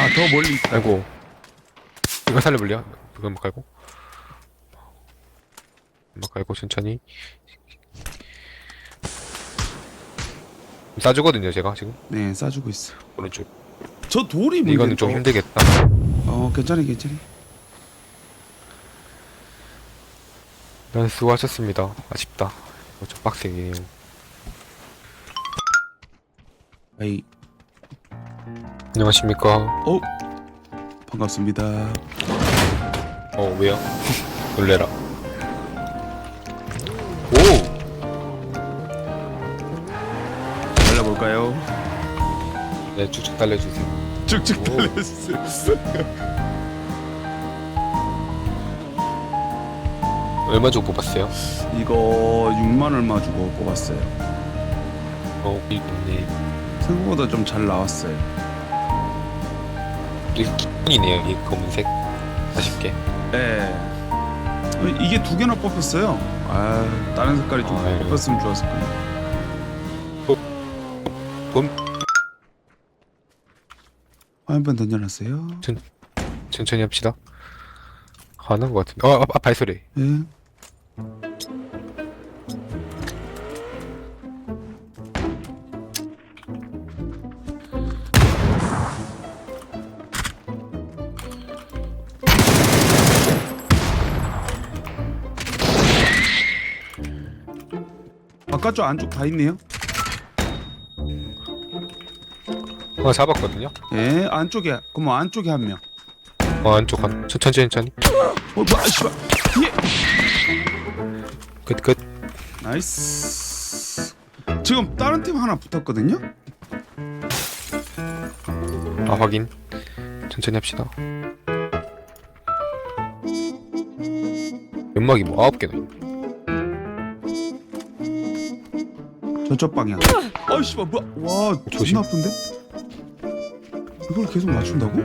아, 더 멀리. 있다. 아이고 이거 살려볼래요? 그거 한번 깔고 한번 깔고 천천히 싸주거든요 제가 지금 네, 싸주고 있어요. 오른쪽 저 돌이 문제. 이거는 좀 힘들겠다 어, 괜찮아, 괜찮아. 난 수고하셨습니다 아쉽다 이거 좀 빡세네요 아이, 안녕하십니까 어, 반갑습니다. 어 왜요? 놀래라 오! 달려볼까요? 네 쭉쭉 달려주세요 쭉쭉 오. 달려주세요. 얼마 주고 뽑았어요? 이거 6만 얼마 주고 뽑았어요. 어 이네 생각보다 좀 잘 나왔어요. 기본이네요 이 검은색 아쉽게 네. 어, 이게 두 개나 뽑혔어요. 아, 다른 색깔이 좀 아유. 뽑혔으면 좋았을 거예요. 봄 화면판 던져놨어요. 천천히 합시다 하는 것 같은데 어 아, 아, 발소리 예. 바깥쪽 안쪽 다 있네요. 어 잡았거든요 예, 안쪽에 그럼 안쪽에 한 명. 어 안쪽 한 천천히 천천히 어, 뭐, 아씨발. 뒤에. 끝끝 나이스. 지금 다른 팀 하나 붙었거든요. 아 확인 천천히 합시다 연막이 뭐 아홉 개나 있네 저쪽 방향. 아이씨발 뭐야? 와, 조심. 존나 아픈데? 이걸 계속 맞춘다고?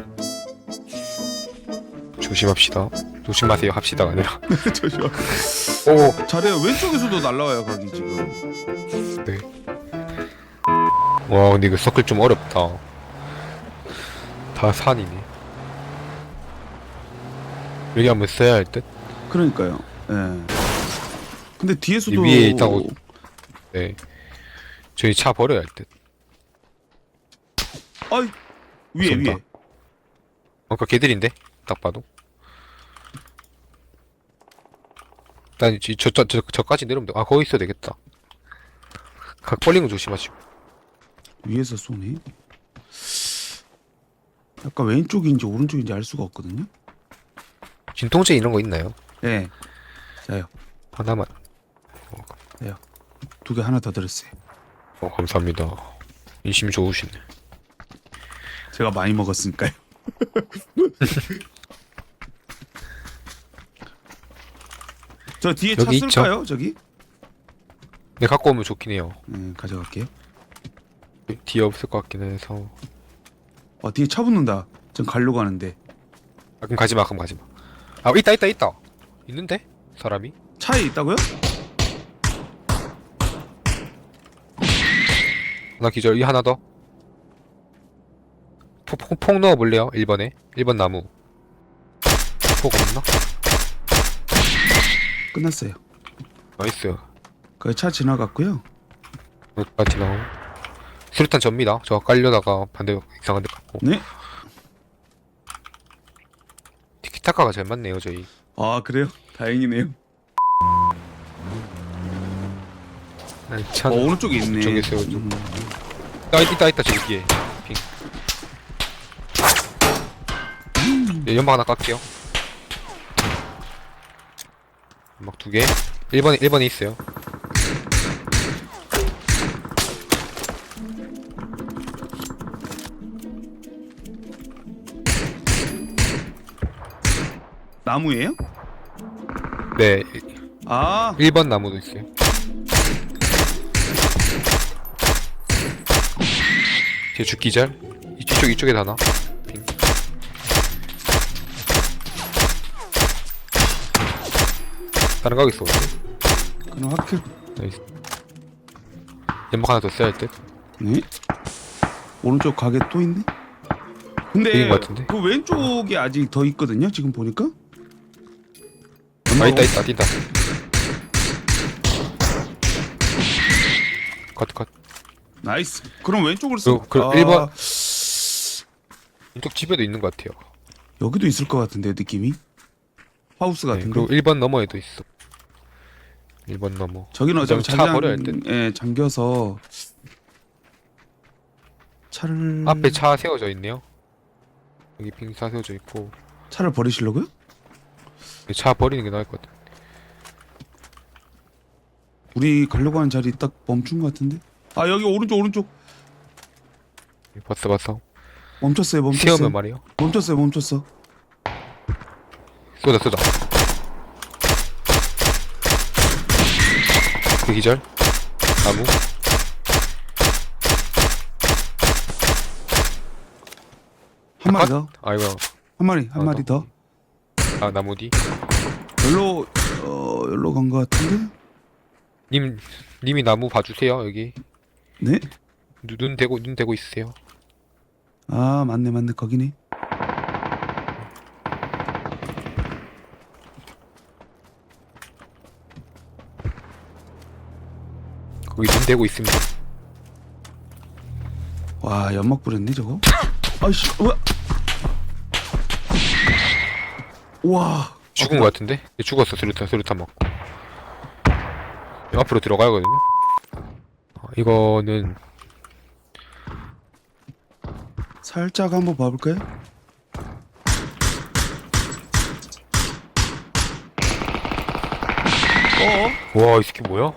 조심합시다 조심하세요 합시다가 아니라 조심. 오 잘해요. 왼쪽에서도 날라와요 각이 지금. 와 근데 이거 서클 좀 어렵다 다 산이네 여기 한번 써야 할 듯 그러니까요. 예. 근데 뒤에서도 위에 있다고. 네 저희 차 버려야 할 듯 아이 위에 쏜다. 위에. 아까 걔들인데 딱 봐도 일단 저, 저, 저, 저까지 내려오면 돼 아 거기 있어야 되겠다 각 벌린 거 조심하시고 위에서 쏘네. 약간 왼쪽인지 오른쪽인지 알 수가 없거든요. 진통제 이런 거 있나요? 예. 자요. 하나만 두 개 하나 더 들었어요. 어 감사합니다 인심 좋으시네 제가 많이 먹었으니까요. 저 뒤에 차 여기 있죠? 쓸까요? 저기? 네 갖고 오면 좋긴 해요 네, 가져갈게요. 뒤에 없을 것 같긴 해서 어, 뒤에 차 붙는다. 전 가려고 하는데. 아 그럼 가지마 그럼 가지마 아 있다 있다 있다 있는데? 사람이? 차에 있다고요? 나 기절 이 하나 더 폭, 폭, 폭 넣어볼래요? 1번에 1번 나무 폭 없나? 끝났어요. 나이스 그 차 지나갔고요. 여기까지 나오 수류탄 접니다 저 깔려다가 반대 이상한 데 갔고 네. 티키타카가 잘 맞네요 저희 아, 그래요? 다행이네요. 난 어, 참 오른쪽에 있네. 저기 있어요, 저. 음. 아, 있다 있다 저기 뒤에 핑 네, 연막 하나 깎게요 연막 두개 1번에 1번에 있어요 나무예요? 네 아, 1번 나무도 있어요 뒤에 죽기절 이쪽 이쪽에 하나 핑 다른 가게 있어 그럼 학교. 나이스 연막 하나 더 써야 할 듯 네. 오른쪽 가게 또 있네. 근데 보인 것 같은데? 그 왼쪽에 아직 더 있거든요. 지금 보니까. 아 있다 있다 뛴다 컷컷 나이스. 그럼 왼쪽으로 써. 그- 그 아, 일번- 이쪽 집에도 있는 것 같아요 여기도 있을 것 같은데 느낌이. 하우스 네, 같은데. 그리고 1번 너머에도 있어 1번 너머 저기는 어차피 차 버려야 자기장에 잠겨서 차를 앞에 차 세워져 있네요 여기 빙사 세워져 있고 차를 버리시려고요? 차 버리는 게 나을 것 같아 우리 가려고 하는 자리 딱 멈춘 것 같은데. 아 여기 오른쪽 오른쪽 봤어 봤어 멈췄어요 멈췄어요. 세우면 말이에요 멈췄어요 멈췄어. 쏘자 쏘자 그 기절 나무 한 마리 컷? 더. 아이고 한 마리 한 아, 마리 더. 아 나무 뒤 열로 어 열로 간것 같은데. 님, 님이 나무 봐주세요, 여기. 네? 눈, 눈 대고, 눈 대고 있으세요. 아 맞네 맞네 거기네. 거기 눈 대고 있습니다. 와 연막 뿌렸네 저거. 아이씨 와. 와. 죽은 것 같은데? 얘 죽었어, 수류탄, 수류탄 맞고. 앞으로 들어가야거든요? 어, 이거는, 살짝 한번 봐볼까요? 어? 와, 이 새끼 뭐야?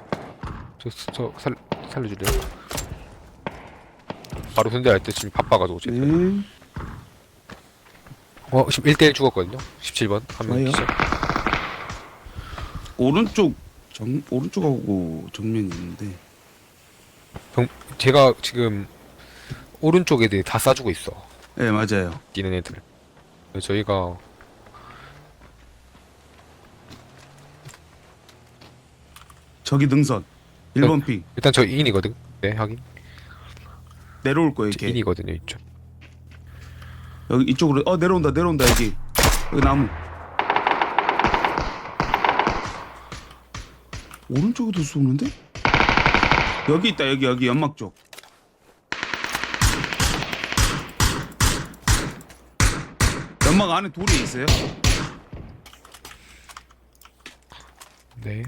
저, 저, 살, 살려줄래요? 바로 손대할 때 지금 바빠가지고, 제 네. 어, 1대1 죽었거든요? 17번. 한명 좋아요. 기절. 오른쪽 정 오른쪽하고 정면이 있는데. 제가 지금, 오른쪽 애들 다 쏴주고 있어. 네 맞아요. 뛰는 애들. 저희가, 저기 능선. 1번 핑 일단 저 인이거든? 네, 하긴. 내려올 거예요 저 이게. 인이거든요, 이쪽. 여기 이쪽으로 어 내려온다 내려온다 여기. 여기 나무. 오른쪽에도 쏘는데? 여기 있다 여기 여기 연막 쪽. 연막 안에 돌이 있어요? 네.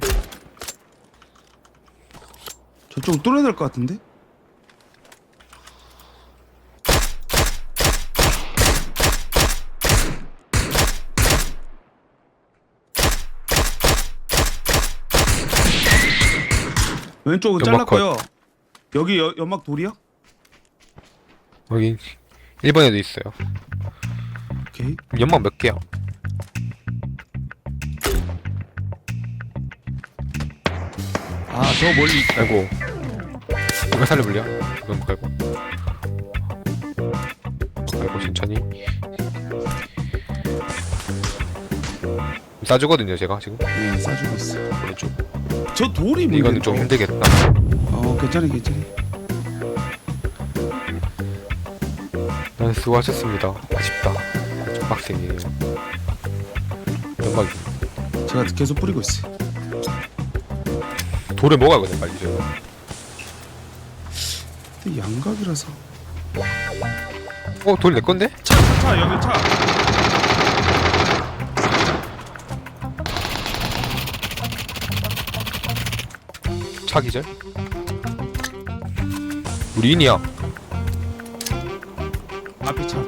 저쪽 뚫어야 될 것 같은데? 왼쪽은 연막 잘랐고요. 여기 여, 연막 돌이요? 여기 1번에도 있어요. 오케이. 연막 몇 개야? 아, 저 멀리 있다. 아이고. 이거 살려볼려? 이건 말고. 말고 천천히. 싸주거든요, 제가 지금. 네, 싸주고 있어. 오른쪽. 저 돌이 이거는 좀 문제인데. 힘들겠다. 어, 괜찮아, 괜찮아. 난 수고하셨습니다. 아쉽다. 좀 빡세네요. 연막이. 제가 계속 뿌리고 있어. 돌을 먹어야거든, 빨리 저. 근데 양각이라서. 어, 돌 내 건데? 차, 차, 차, 여기 차. 차 기절? 우리 인이야. 앞에 차.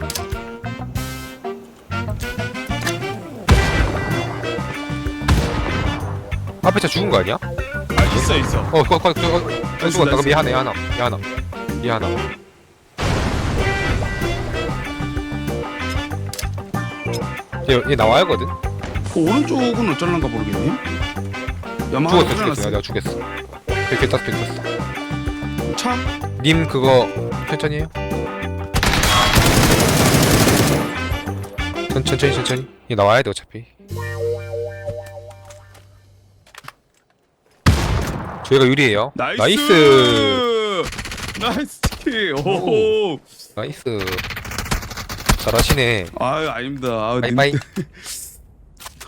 앞에 차 죽은 거 아니야? 아, 있어, 있어. 어, 거, 거, 거, 거, 거, 죽었다. 그럼 얘 하나, 얘 하나, 얘 하나, 얘 하나. 얘, 얘 나와야 하거든. 그 오른쪽은 어쩔란가 하나 죽었어, 죽였어. 내가 죽였어. 이렇게 땄어, 이렇게 땄어. 차? 님 그거 천천히 해요. 천, 천천히, 천천히. 얘 나와야 돼 어차피. 저희가 유리해요. 나이스! 나이스. 킬. 오. 나이스. 잘하시네 아유 아닙니다. 아, 님- 바이바이